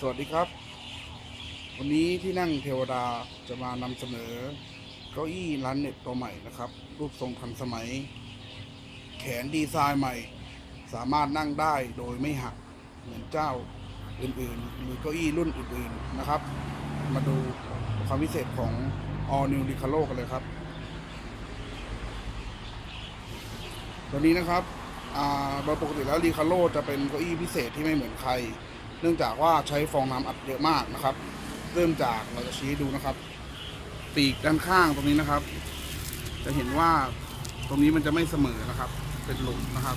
สวัสดีครับ วันนี้ที่นั่งเทวดาจะมานำเสนอ เก้าอี้ร้านเน็ตตัวใหม่นะครับ รูปทรงทันสมัย แขนดีไซน์ใหม่ สามารถนั่งได้โดยไม่หักเหมือนเจ้าอื่นๆหรือเก้าอี้รุ่นอื่นๆนะครับ มาดูความพิเศษของ All New Recaro กันเลยครับ ตัวนี้นะครับโดยปกติแล้วรีคาโ o จะเป็นเก้าอี้พิเศษที่ไม่เหมือนใคร เนื่องจากว่าใช้ฟองน้ำอัดเยอะมากนะครับ เริ่มจากเราจะชี้ดูนะครับ ปีกด้านข้างตรงนี้นะครับ จะเห็นว่าตรงนี้มันจะไม่เสมอนะครับ เป็นหลุมนะครับ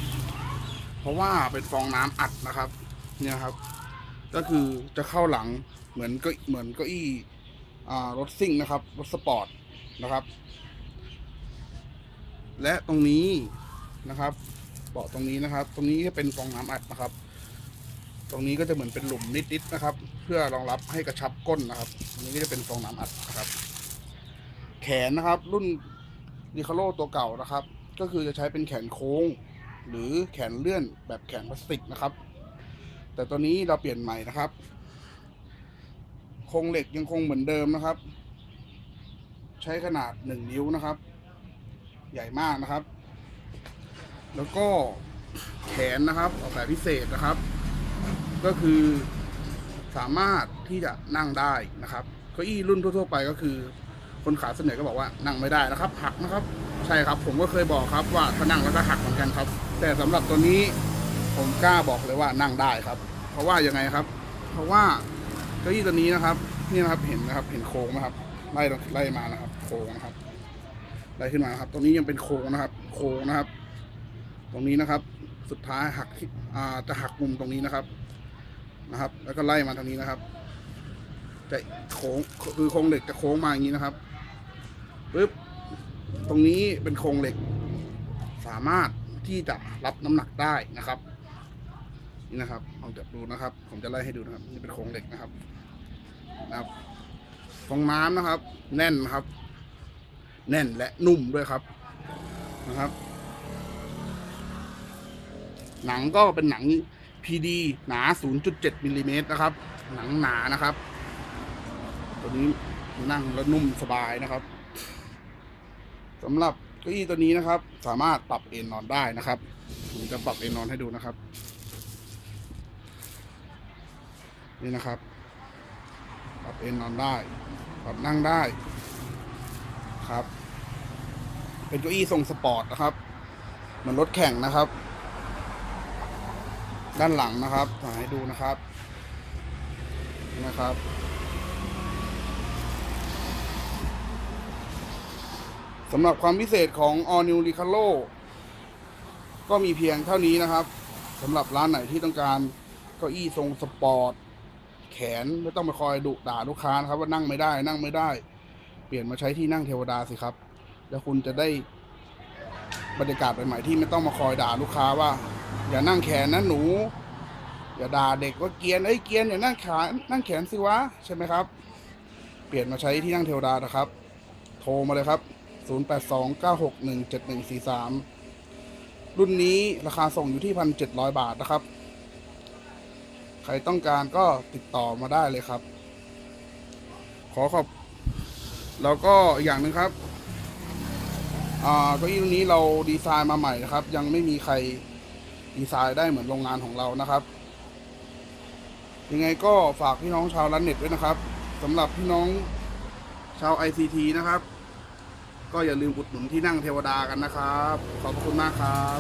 เพราะว่าเป็นฟองน้ำอัดนะครับ เนี่ยครับ ก็คือจะเข้าหลังเหมือนก็เหมือนเก้าอี้รถซิ่งนะครับรถสปอร์ตนะครับ และตรงนี้นะครับเบาะตรงนี้นะครับ ตรงนี้ก็เป็นฟองน้ำอัดนะครับ ตรงนี้ก็จะเหมือนเป็นหลุมนิดๆนะครับ เพื่อรองรับให้กระชับก้นนะครับตรงนี้ก็จะเป็นฟองน้ำอัดนะครับ แขนนะครับ รุ่นดิคาโ o ตัวเก่านะครับ ก็คือจะใช้เป็นแขนโค้ง หรือแขนเลื่อนแบบแขนพลาสติกนะครับ แต่ตัวนี้เราเปลี่ยนใหม่นะครับโครงเหล็กยังคงเหมือนเดิมนะครับ ใช้ขนาดหนึ่งนิ้วนะครับ ใหญ่มากนะครับ แล้วก็แขนนะครับออกแบบพิเศษนะครับ ก็คือสามารถที่จะนั่งได้นะครับเก้าอี้รุ่นทั่วๆไปก็คือ คนขาเสนอก็บอกว่านั่งไม่ได้นะครับ หักนะครับ ใช่ครับ ผมก็เคยบอกครับว่าถ้านั่งแล้วก็หักเหมือนกันครับ แต่สำหรับตัวนี้ผมกล้าบอกเลยว่านั่งได้ครับ เพราะว่ายังไงครับ เพราะว่าเก้าอี้ตัวนี้นะครับนี่นะครับเห็นนะครับเห็นโค้งไหมครับไล่ไล่มานะครับ โค้งนะครับไล่ขึ้นมาครับตรงนี้ยังเป็นโค้งนะครับ โค้งนะครับ ตรงนี้นะครับ สุดท้ายหักอ่าจะหักมุมตรงนี้นะครับ นะครับ แล้วก็ไล่มาทางนี้นะครับจะโค้งคือโครงเหล็กจะโค้งมาอย่างนี้นะครับปึ๊บตรงนี้เป็นโครงเหล็ก สามารถที่จะรับน้ำหนักได้นะครับ นี่นะครับลองจับดูนะครับ ผมจะไล่ให้ดูนะครับ นี่เป็นโครงเหล็กนะครับนะครับฟองน้ำนะครับ แน่นนะครับ แน่นและนุ่มด้วยครับนะครับ หนังก็เป็นหนัง PD หนา 0.7มิลลิเมตรนะครับ หนังหนานะครับ ตัวนี้นั่งแล้วนุ่มสบายนะครับสำหรับเก้าอี้ตัวนี้นะครับ สามารถปรับเอนนอนได้นะครับผมจะปรับเอนนอนให้ดูนะครับ นี่นะครับ ปรับเอนนอนได้ ปรับนั่งได้ครับ เป็นเก้าอี้ทรงสปอร์ตนะครับเหมือนรถแข่งนะครับ ด้านหลังนะครับถ่ายให้ดูนะครับนะครับ สำหรับความพิเศษของ All New Recaro ก็มีเพียงเท่านี้นะครับสำหรับร้านไหนที่ต้องการเก้าอี้ทรงสปอร์ต แขนไม่ต้องไปคอยดุด่าลูกค้านะครับว่านั่งไม่ได้ นั่งไม่ได้ เปลี่ยนมาใช้ที่นั่งเทวดาสิครับ แล้วคุณจะได้บรรยากาศใหม่ๆที่ไม่ต้องมาคอยด่าลูกค้าว่า อย่านั่งแขนนะหนู อย่าด่าเด็กว่าเกียนเอ้เกียนอย่านั่งขานั่งแขนสิวะใช่ไหมครับ เปลี่ยนมาใช้ที่นั่งเทวดานะครับ โทรมาเลยครับ 0829617143 รุ่นนี้ราคาส่งอยู่ที่1,700บาทนะครับ ใครต้องการก็ติดต่อมาได้เลยครับ ขอขอบ แล้วก็อย่างหนึ่งครับอ่าเก้าอี้รุ่นนี้เราดีไซน์มาใหม่นะครับ ยังไม่มีใคร ดีไซน์ได้เหมือนโรงงานของเรานะครับ ยังไงก็ฝากพี่น้องชาวรันเน็ตด้วยนะครับสำหรับพี่น้องชาว ICT นะครับ ก็อย่าลืมอุดหนุนที่นั่งเทวดากันนะครับ ขอบคุณมากครับ